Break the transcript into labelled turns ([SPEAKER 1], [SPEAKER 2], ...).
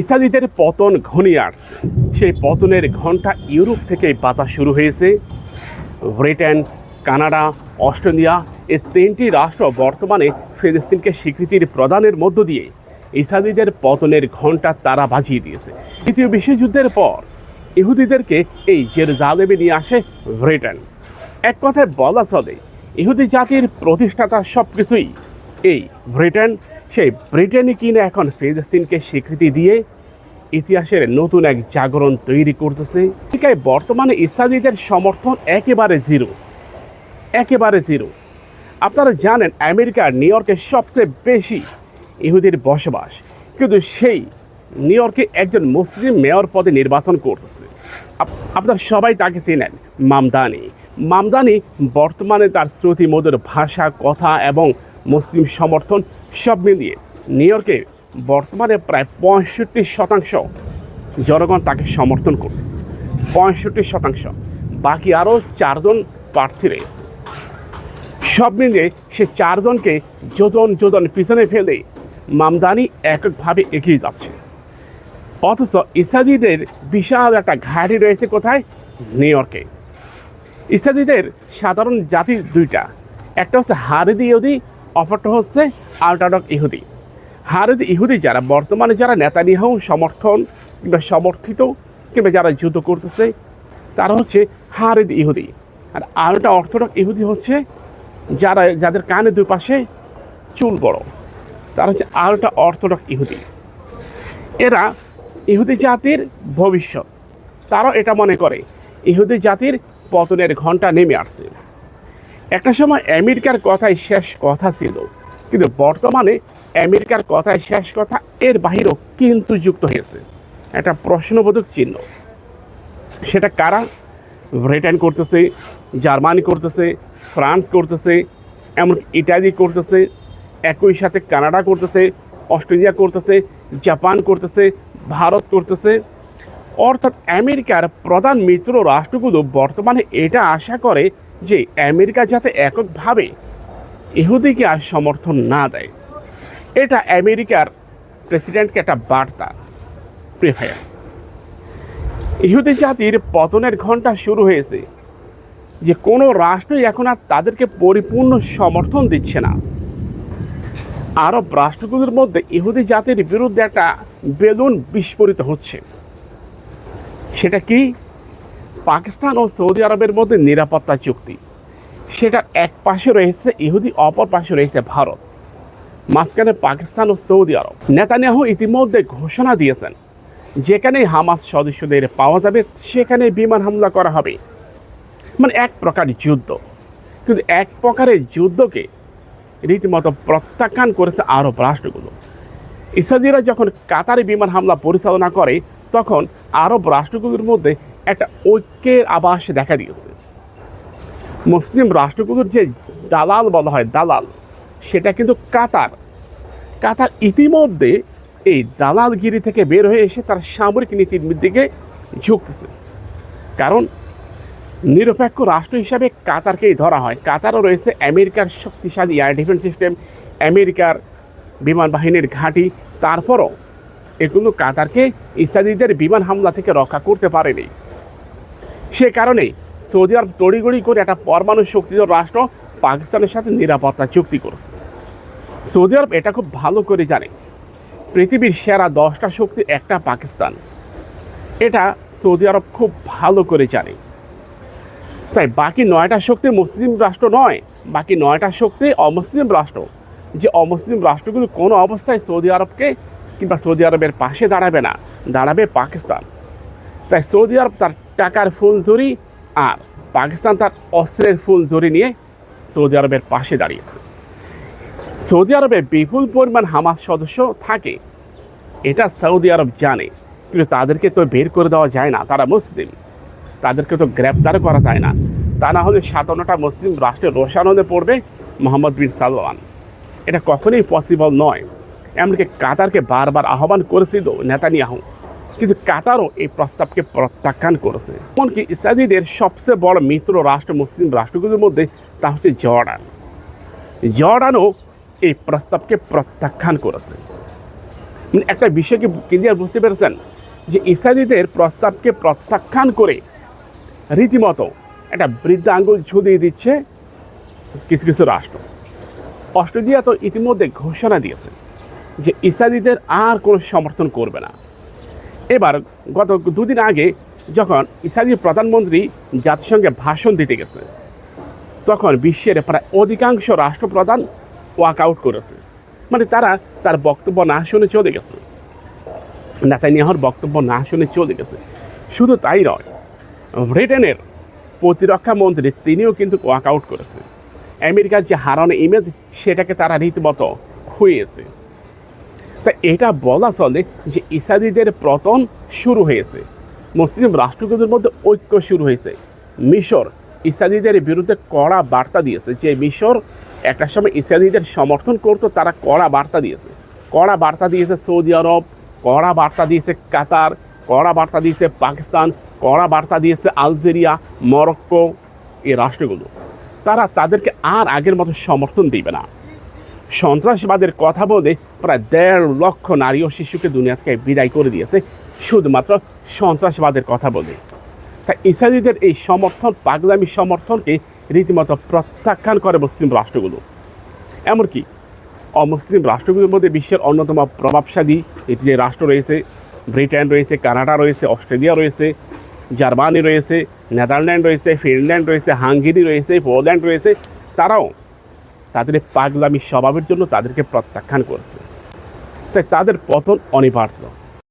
[SPEAKER 1] ইসরায়েলিদের পতন ঘনিয়ে আসছে। সেই পতনের ঘণ্টা ইউরোপ থেকে বাজা শুরু হয়েছে। ব্রিটেন, কানাডা, অস্ট্রেলিয়া এই তিনটি রাষ্ট্র বর্তমানে ফিলিস্তিনকে স্বীকৃতির প্রদানের মধ্য দিয়ে ইসরায়েলিদের পতনের ঘণ্টা তারা বাজিয়ে দিয়েছে। দ্বিতীয় বিশ্বযুদ্ধের পর ইহুদিদেরকে এই জেরুজালেমে নিয়ে আসে ব্রিটেন। এক কথায় বলা চলে, ইহুদি জাতির প্রতিষ্ঠাতা সব কিছুই এই ব্রিটেন সেই ব্রিটেনই কিনা এখন ফিলিস্তিনকে স্বীকৃতি দিয়ে ইতিহাসের নতুন এক জাগরণ তৈরি করতেছে। আমেরিকায় বর্তমানে ইসরায়েলিদের সমর্থন একেবারে জিরো। একেবারে জিরো। আপনারা জানেন আমেরিকার নিউ ইয়র্কে সবচেয়ে বেশি ইহুদির বসবাস। কিন্তু সেই নিউ ইয়র্কে একজন মুসলিম মেয়র পদে নির্বাচন করতেছে। আপ- আপনারা সবাই তাকে চেনেন, মামদানি। মামদানি বর্তমানে তার শ্রুতি মধুর ভাষা, কথা এবং মুসলিম সমর্থন সব মিলিয়ে নিউ ইয়র্কে বর্তমানে প্রায় পঁয়ষট্টি শতাংশ জনগণ তাকে সমর্থন করতেছে। পঁয়ষট্টি শতাংশ। বাকি আরও চারজন প্রার্থী রয়েছে। সব মিলিয়ে সে চারজনকে যোজন যোজন পিছনে ফেলে মামদানি এককভাবে এগিয়ে যাচ্ছে। অথচ ইসাদিদের বিশাল একটা ঘাঁটি রয়েছে কোথায়? নিউ ইয়র্কে। ইসাদিদের সাধারণ জাতি দুইটা। একটা হচ্ছে হারেদি ইহুদি অপরটা হচ্ছে আল্টাডক ইহুদি। হারেদি ইহুদি যারা বর্তমানে যারা নেতানিয়াহু সমর্থন কিংবা সমর্থিত কিংবা যারা যুদ্ধ করতেছে, তারা হচ্ছে হারেদ ইহুদি। আর আলটা অর্থডক ইহুদি হচ্ছে যারা, যাদের কানে দুই পাশে চুল বড়, তারা হচ্ছে আলটা অর্থডক ইহুদি। এরা ইহুদি জাতির ভবিষ্যৎ। তারাও এটা মনে করে, ইহুদি জাতির পতনের ঘণ্টা নেমে আসছে। একটা সময় আমেরিকার কথাই শেষ কথা ছিল, কিন্তু বর্তমানে আমেরিকার কথায় শেষ কথা এর বাহিরেও কিন্তু যুক্ত হয়েছে। একটা প্রশ্নবোধক চিহ্ন। সেটা কারা? ব্রিটেন করতেছে, জার্মানি করতেছে, ফ্রান্স করতেছে, এমনকি ইটালি করতেছে, একই সাথে কানাডা করতেছে, অস্ট্রেলিয়া করতেছে, জাপান করতেছে, ভারত করতেছে। অর্থাৎ আমেরিকার প্রধান মিত্র রাষ্ট্রগুলো বর্তমানে এটা আশা করে যে আমেরিকা যাতে এককভাবে ইহুদিকে আর সমর্থন না দেয়। এটা আমেরিকার প্রেসিডেন্টকে একটা বার্তা। প্রিফায়ার ইহুদি জাতির পতনের ঘণ্টা শুরু হয়েছে যে কোনো রাষ্ট্রই এখন আর তাদেরকে পরিপূর্ণ সমর্থন দিচ্ছে না। আরব রাষ্ট্রগুলোর মধ্যে ইহুদি জাতির বিরুদ্ধে একটা বেলুন বিস্ফোরিত হচ্ছে। সেটা কি? পাকিস্তান ও সৌদি আরবের মধ্যে নিরাপত্তা চুক্তি। সেটার এক পাশে রয়েছে ইহুদি, অপর পাশে রয়েছে ভারত। মাঝখানে পাকিস্তান ও সৌদি আরব। নেতানিয়াহু ইতিমধ্যে ঘোষণা দিয়েছেন যেখানে হামাস সদস্যদের পাওয়া যাবে সেখানে বিমান হামলা করা হবে। মানে এক প্রকার যুদ্ধ। কিন্তু এক প্রকারের যুদ্ধকে রীতিমতো প্রত্যাখ্যান করেছে আরব রাষ্ট্রগুলো। ইসরায়েলিরা যখন কাতারে বিমান হামলা পরিচালনা করে, তখন আরব রাষ্ট্রগুলোর মধ্যে একটা ঐক্যের আবাস দেখা দিয়েছে। মুসলিম রাষ্ট্রগুলোর যে দালাল বলা হয়, দালাল, সেটা কিন্তু কাতার। কাতার ইতিমধ্যে এই দালালগিরি থেকে বের হয়ে এসে তার সামরিক নীতির দিকে ঝুঁকতেছে। কারণ নিরপেক্ষ রাষ্ট্র হিসাবে কাতারকেই ধরা হয়। কাতারও রয়েছে আমেরিকার শক্তিশালী এয়ার ডিফেন্স সিস্টেম আমেরিকার বিমান বাহিনীর ঘাঁটি। তারপরও এগুলো কাতারকে ইসরায়েলিদের বিমান হামলা থেকে রক্ষা করতে পারেনি। সে কারণে সৌদি আরব তড়িগড়ি করে একটা পরমাণু শক্তিধর রাষ্ট্র পাকিস্তানের সাথে নিরাপত্তা চুক্তি করেছে। সৌদি আরব এটা খুব ভালো করে জানে। পৃথিবীর সেরা দশটা শক্তি একটা পাকিস্তান। এটা সৌদি আরব খুব ভালো করে জানে। তাই বাকি নয়টা শক্তি মুসলিম রাষ্ট্র নয়, বাকি নয়টা শক্তি অমুসলিম রাষ্ট্র। যে অমুসলিম রাষ্ট্রগুলো কোনো অবস্থায় সৌদি আরবকে কিংবা সৌদি আরবের পাশে দাঁড়াবে না, দাঁড়াবে পাকিস্তান। তাই সৌদি আরব তার টাকার ফুল জড়ি আর পাকিস্তান তার অস্ত্রের ফুল জড়ি নিয়ে সৌদি আরবের পাশে দাঁড়িয়েছে। সৌদি আরবে বিপুল পরিমাণ হামাস সদস্য থাকে। এটা সৌদি আরব জানে, কিন্তু তাদেরকে তো বের করে দেওয়া যায় না, তারা মুসলিম। তাদেরকে তো গ্রেপ্তার করা যায় না। তা না হলে সাতান্নটা মুসলিম রাষ্ট্রের রোশানন্দে পড়বে মোহাম্মদ বিন সালমান। এটা কখনোই পসিবল নয়। এমনকি কাতারকে বারবার আহ্বান করেছিল নেতানিয়াহু। কিন্তু কাতারও এই প্রস্তাবকে প্রত্যাখ্যান করেছে। এমনকি ইসরায়েলিদের সবচেয়ে বড় মিত্র রাষ্ট্র, মুসলিম রাষ্ট্রগুলির মধ্যে তা হচ্ছে জর্ডান। জর্ডানও এই প্রস্তাবকে প্রত্যাখ্যান করেছে। মানে একটা বিষয়কে ক্লিয়ার বুঝতে পেরেছেন? যে ইসরায়েলিদের প্রস্তাবকে প্রত্যাখ্যান করে রীতিমতো একটা বৃদ্ধ আঙ্গুল ঝুলিয়ে দিচ্ছে কিছু কিছু রাষ্ট্র। অস্ট্রেলিয়া তো ইতিমধ্যে ঘোষণা দিয়েছে যে ইসরায়েলিদের আর কোনো সমর্থন করবে না। এবার গত দুদিন আগে যখন ইসরায়েলি প্রধানমন্ত্রী জাতিসংঘে ভাষণ দিতে গেছে, তখন বিশ্বের প্রায় অধিকাংশ রাষ্ট্রপ্রধান ওয়াক আউট করেছে। মানে তারা তার বক্তব্য না শুনে চলে গেছে। নেতানিয়াহর বক্তব্য না শুনে চলে গেছে। শুধু তাই নয়, ব্রিটেনের প্রতিরক্ষা মন্ত্রী তিনিও কিন্তু ওয়াক আউট করেছে। আমেরিকার যে হারানো ইমেজ সেটাকে তারা রীতিমতো খুইয়েছে। তা এটা বলা চলে যে ইসাদিদের পতন শুরু হয়েছে। মুসলিম রাষ্ট্রগুলোর মধ্যে ঐক্য শুরু হয়েছে। মিশর ইসাদিদের বিরুদ্ধে কড়া বার্তা দিয়েছে যে মিশর একটা সময় ইসরায়েলিদের সমর্থন করতো, তারা কড়া বার্তা দিয়েছে। কড়া বার্তা দিয়েছে সৌদি আরব, কড়া বার্তা দিয়েছে কাতার, কড়া বার্তা দিয়েছে পাকিস্তান, কড়া বার্তা দিয়েছে আলজেরিয়া, মরক্কো, এই রাষ্ট্রগুলো। তারা তাদেরকে আর আগের মতো সমর্থন দিবে না। সন্ত্রাসবাদের কথা বলে প্রায় দেড় লক্ষ নারী ও শিশুকে দুনিয়া থেকে বিদায় করে দিয়েছে, শুধুমাত্র সন্ত্রাসবাদের কথা বলে। তাই ইসরায়েলিদের এই সমর্থন, পাগলামি সমর্থনকে রীতিমতো প্রত্যাখ্যান করে মুসলিম রাষ্ট্রগুলো। এমনকি অমুসলিম রাষ্ট্রগুলোর মধ্যে বিশ্বের অন্যতম প্রভাবশালী এটি যে রাষ্ট্র রয়েছে, ব্রিটেন রয়েছে, কানাডা রয়েছে, অস্ট্রেলিয়া রয়েছে, জার্মানি রয়েছে, নেদারল্যান্ড রয়েছে, ফিনল্যান্ড রয়েছে, হাঙ্গেরি রয়েছে, পোল্যান্ড রয়েছে, তারাও তাদের পাগলামি স্বভাবের জন্য তাদেরকে প্রত্যাখ্যান করছে। তাই তাদের পতন অনিবার্য।